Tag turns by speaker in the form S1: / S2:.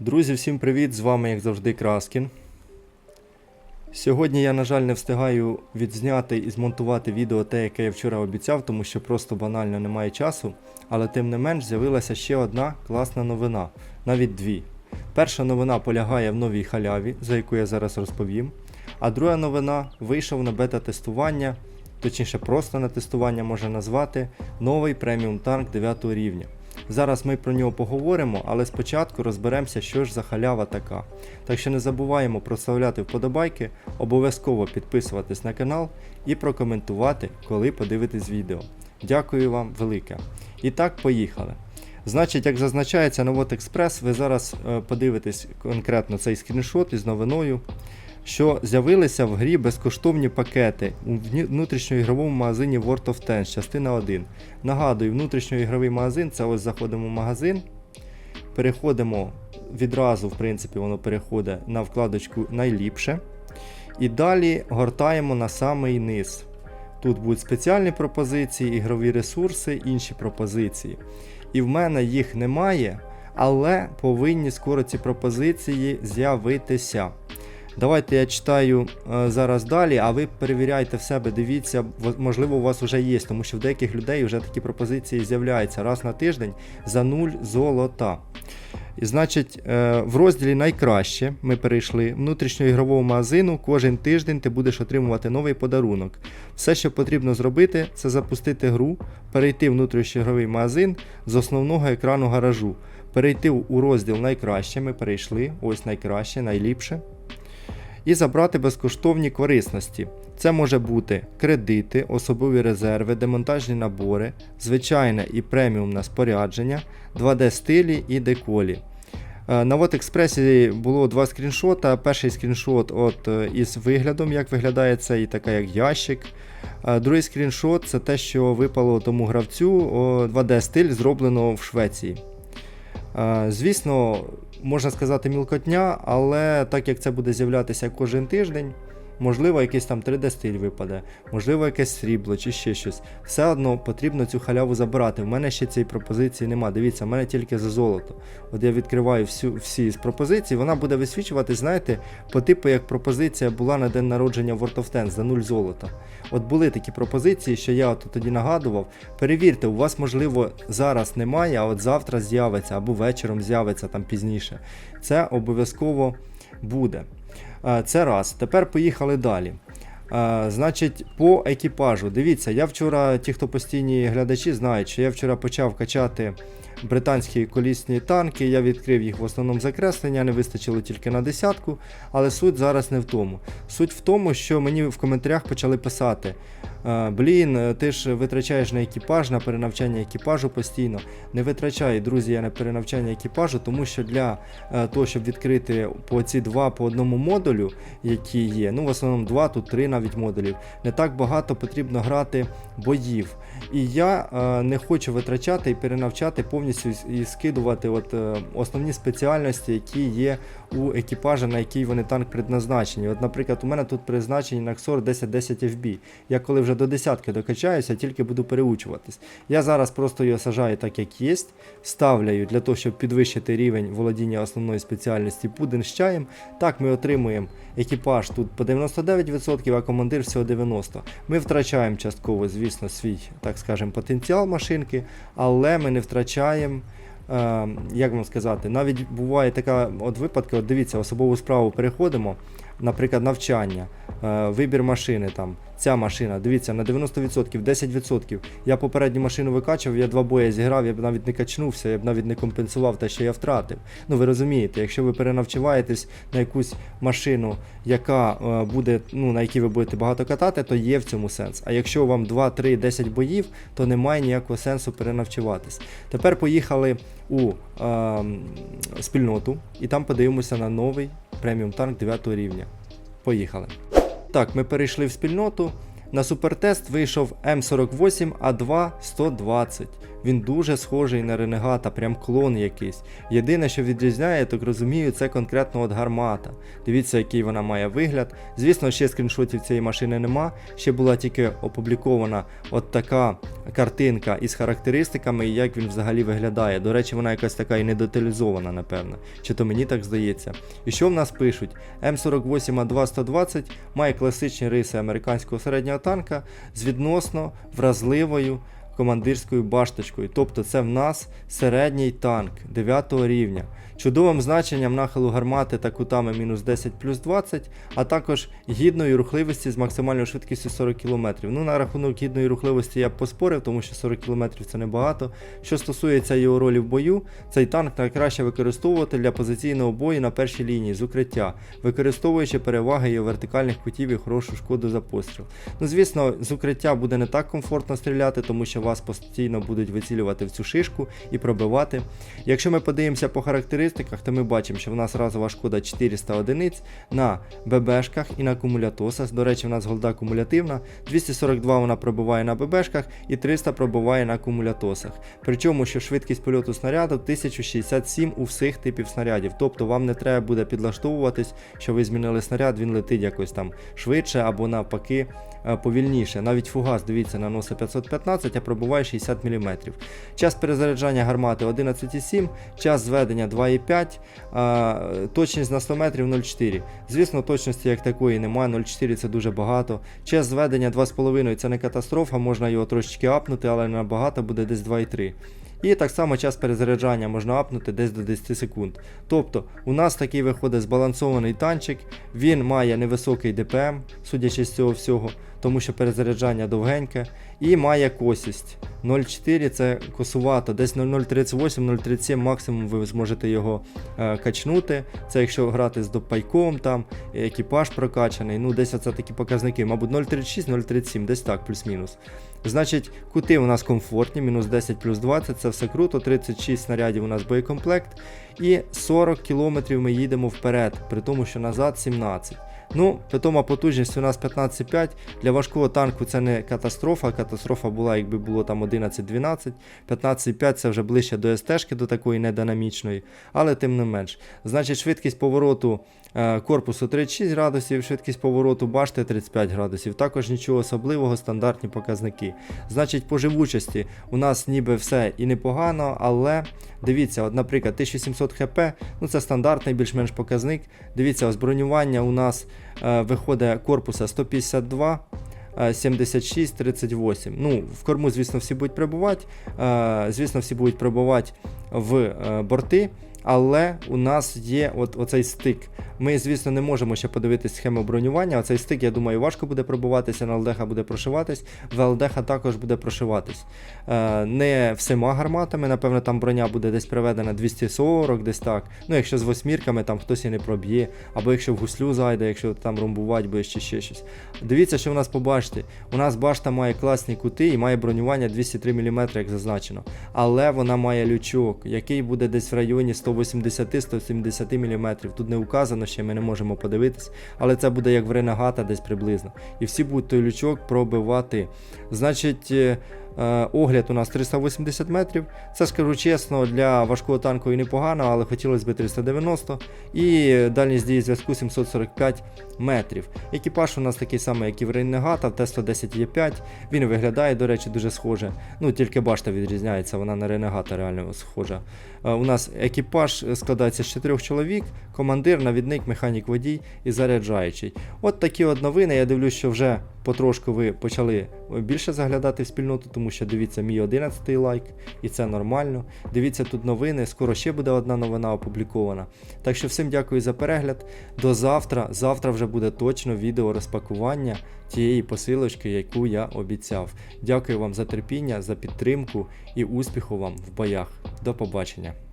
S1: Друзі, всім привіт! З вами, як завжди, Краскін. Сьогодні я, на жаль, не встигаю відзняти і змонтувати відео те, яке я вчора обіцяв, тому що просто банально немає часу. Але тим не менш з'явилася ще одна класна новина, навіть дві. Перша новина полягає в новій халяві, за яку я зараз розповім. А друга новина вийшов на бета-тестування, точніше просто на тестування можна назвати, новий преміум танк 9 рівня. Зараз ми про нього поговоримо, але спочатку розберемося, що ж за халява така. Так що не забуваємо проставляти вподобайки, обов'язково підписуватись на канал і прокоментувати, коли подивитесь відео. Дякую вам велике. І так, поїхали. Значить, як зазначається на Експрес, ви зараз е, подивитесь конкретно цей скріншот із новиною, що з'явилися в грі безкоштовні пакети у внутрішньоігровому магазині World of Tanks, частина 1. Нагадую, внутрішньоігровий магазин це ось заходимо в магазин, переходимо відразу, в принципі, воно переходить на вкладочку найліпше. І далі гортаємо на самий низ. Тут будуть спеціальні пропозиції, ігрові ресурси, інші пропозиції. І в мене їх немає, але повинні скоро ці пропозиції з'явитися. Давайте я читаю е, зараз далі, а ви перевіряйте в себе, дивіться, можливо, у вас вже є, тому що в деяких людей вже такі пропозиції з'являються раз на тиждень за 0 золота. І значить, е, в розділі найкраще ми перейшли внутрішньоігрового магазину. Кожен тиждень ти будеш отримувати новий подарунок. Все, що потрібно зробити, це запустити гру, перейти в внутрішньоігровий магазин з основного екрану гаражу. Перейти у розділ найкраще. Ми перейшли. Ось найкраще, найліпше і забрати безкоштовні корисності. Це може бути кредити, особові резерви, демонтажні набори, звичайне і преміумне спорядження, 2D стилі і деколі. Е, На Експресі було два скріншота. Перший скріншот от, е, із виглядом, як виглядає цей така як ящик. Е, Другий скріншот це те, що випало тому гравцю 2D стиль, зроблено в Швеції. Звісно, можна сказати мілкотня, але так як це буде з'являтися кожен тиждень, можливо, якийсь там 3D-стиль випаде, можливо, якесь срібло чи ще щось. Все одно потрібно цю халяву забирати. В мене ще цієї пропозиції нема. Дивіться, в мене тільки за золото. От я відкриваю всю, всі з пропозицій, вона буде висвічувати, знаєте, по типу як пропозиція була на день народження World of Tanks за 0 золота. От були такі пропозиції, що я от тоді нагадував. Перевірте, у вас, можливо, зараз немає, а от завтра з'явиться або вечором з'явиться там пізніше. Це обов'язково буде. Е, Це раз. Тепер поїхали далі. Е, Значить, по екіпажу. Дивіться, я вчора, ті, хто постійні глядачі, знають, що я вчора почав качати британські колісні танки. Я відкрив їх в основному закреслення, не вистачило тільки на десятку. Але суть зараз не в тому. Суть в тому, що мені в коментарях почали писати: е, Блін, е, ти ж витрачаєш на екіпаж, на перенавчання екіпажу постійно. Не витрачаю, друзі, я на перенавчання екіпажу, тому що для е, того, щоб відкрити по ці два по одному модулю, які є, ну в основному два, тут три навіть модулів, не так багато потрібно грати боїв. І я не хочу витрачати і перенавчати повністю і- і скидувати от, е, основні спеціальності, які є у екіпажа, на який вони танк предназначені. От, наприклад, у мене тут призначені на XOR 1010 FB. Я коли вже до десятки докачаюся, тільки буду переучуватись. Я зараз просто його сажаю так, як є, ставляю для того, щоб підвищити рівень володіння основної спеціальності пудин з чаєм. Так ми отримуємо екіпаж тут по 99%, а командир всього 90%. Ми втрачаємо частково, звісно, свій, так скажемо, потенціал машинки, але ми не втрачаємо. Е, як вам сказати, навіть буває така от випадки, от дивіться, особову справу переходимо, наприклад, навчання, е, вибір машини там. Ця машина, дивіться, на 90%, 10%. Я попередню машину викачав, я два бої зіграв, я б навіть не качнувся, я б навіть не компенсував те, що я втратив. Ну ви розумієте, якщо ви перенавчуваєтесь на якусь машину, яка е, буде, ну на якій ви будете багато катати, то є в цьому сенс. А якщо вам 2, 3, 10 боїв, то немає ніякого сенсу перенавчуватись. Тепер поїхали у е, спільноту і там подивимося на новий преміум танк 9 рівня. Поїхали. Так, ми перейшли в спільноту. На супертест вийшов М48А2 120. Він дуже схожий на ренегата, прям клон якийсь. Єдине, що відрізняє, так розумію, це конкретно от гармата. Дивіться, який вона має вигляд. Звісно, ще скріншотів цієї машини нема. Ще була тільки опублікована от така картинка із характеристиками і як він взагалі виглядає. До речі, вона якась така і недеталізована, напевно. Чи то мені так здається. І що в нас пишуть? М48А2 має класичні риси американського середнього танка з відносно вразливою командирською башточкою. Тобто це в нас середній танк 9 рівня. Чудовим значенням нахилу гармати та кутами мінус 10 плюс 20, а також гідної рухливості з максимальною швидкістю 40 км. Ну, на рахунок гідної рухливості я б поспорив, тому що 40 км це небагато. Що стосується його ролі в бою, цей танк найкраще використовувати для позиційного бою на першій лінії з укриття, використовуючи переваги його вертикальних кутів і хорошу шкоду за постріл. Ну, звісно, з укриття буде не так комфортно стріляти, тому що вас постійно будуть вицілювати в цю шишку і пробивати. Якщо ми подивимося по характеристиках, то ми бачимо, що в нас разова шкода 400 одиниць на ББшках і на акумулятосах. До речі, в нас голда кумулятивна. 242 вона пробиває на ББшках і 300 пробиває на акумулятосах. Причому, що швидкість польоту снаряду 1067 у всіх типів снарядів. Тобто вам не треба буде підлаштовуватись, що ви змінили снаряд, він летить якось там швидше або навпаки е, повільніше. Навіть фугас, дивіться, наносить 515, а пробуває 60 мм. Час перезаряджання гармати 11,7, час зведення 2,5, точність на 100 метрів 0,4. Звісно, точності як такої немає, 0,4 це дуже багато. Час зведення 2,5 це не катастрофа, можна його трошечки апнути, але набагато буде десь 2,3. І так само час перезаряджання можна апнути десь до 10 секунд. Тобто у нас такий виходить збалансований танчик, він має невисокий ДПМ, судячи з цього всього, тому що перезаряджання довгеньке, і має косість. 0,4 це косувато, десь 0,38-0,37 максимум ви зможете його е, качнути. Це якщо грати з допайком, там екіпаж прокачаний, ну десь оце такі показники, мабуть 0,36-0,37, десь так, плюс-мінус. Значить, кути у нас комфортні, мінус 10 плюс 20, це все круто, 36 снарядів у нас боєкомплект. І 40 км ми їдемо вперед, при тому, що назад 17. Ну, питома потужність у нас 15,5. Для важкого танку це не катастрофа. Катастрофа була, якби було там 11-12. 15,5 це вже ближче до СТ-шки, до такої нединамічної, але тим не менш. Значить, швидкість повороту корпусу 36 градусів, швидкість повороту башти 35 градусів. Також нічого особливого, стандартні показники. Значить, по живучості у нас ніби все і непогано, але дивіться, от, наприклад, 1700 хп, ну це стандартний більш-менш показник. Дивіться, ось бронювання у нас е, виходить корпуса 152. е, 76, 38. Ну, в корму, звісно, всі будуть прибувати. е, Звісно, всі будуть прибувати в е, борти. Але у нас є от, оцей стик. Ми, звісно, не можемо ще подивитись схему бронювання. Оцей стик, я думаю, важко буде пробуватися, на ЛДХ буде прошиватись, в також буде прошиватись. Е, не всіма гарматами, напевно, там броня буде десь приведена 240, десь так. Ну, якщо з восьмірками там хтось і не проб'є, або якщо в гуслю зайде, якщо там ромбувати буде чи ще щось. Дивіться, що в нас по башті. У нас башта має класні кути і має бронювання 203 мм, як зазначено. Але вона має лючок, який буде десь в районі 180-170 мм. Тут не указано ще, ми не можемо подивитись, але це буде як в ренегата десь приблизно. І всі будуть той лючок пробивати. Значить. Е, Огляд у нас 380 метрів. Це скажу чесно, для важкого танку і непогано, але хотілося б 390. І дальність дії зв'язку 745 метрів. Екіпаж у нас такий самий, як і в Рейнегата, в Tesla 10 e 5 Він виглядає, до речі, дуже схоже. Ну, тільки башта відрізняється, вона на Ренегата реально схожа. Е, У нас екіпаж складається з 4 чоловік, командир, навідник, механік водій і заряджаючий. От такі от новини. Я дивлюсь, що вже потрошку ви почали більше заглядати в спільноту, тому що дивіться мій 11 лайк, і це нормально. Дивіться тут новини, скоро ще буде одна новина опублікована. Так що всім дякую за перегляд. До завтра. Завтра вже буде точно відео розпакування тієї посилочки, яку я обіцяв. Дякую вам за терпіння, за підтримку і успіху вам в боях. До побачення.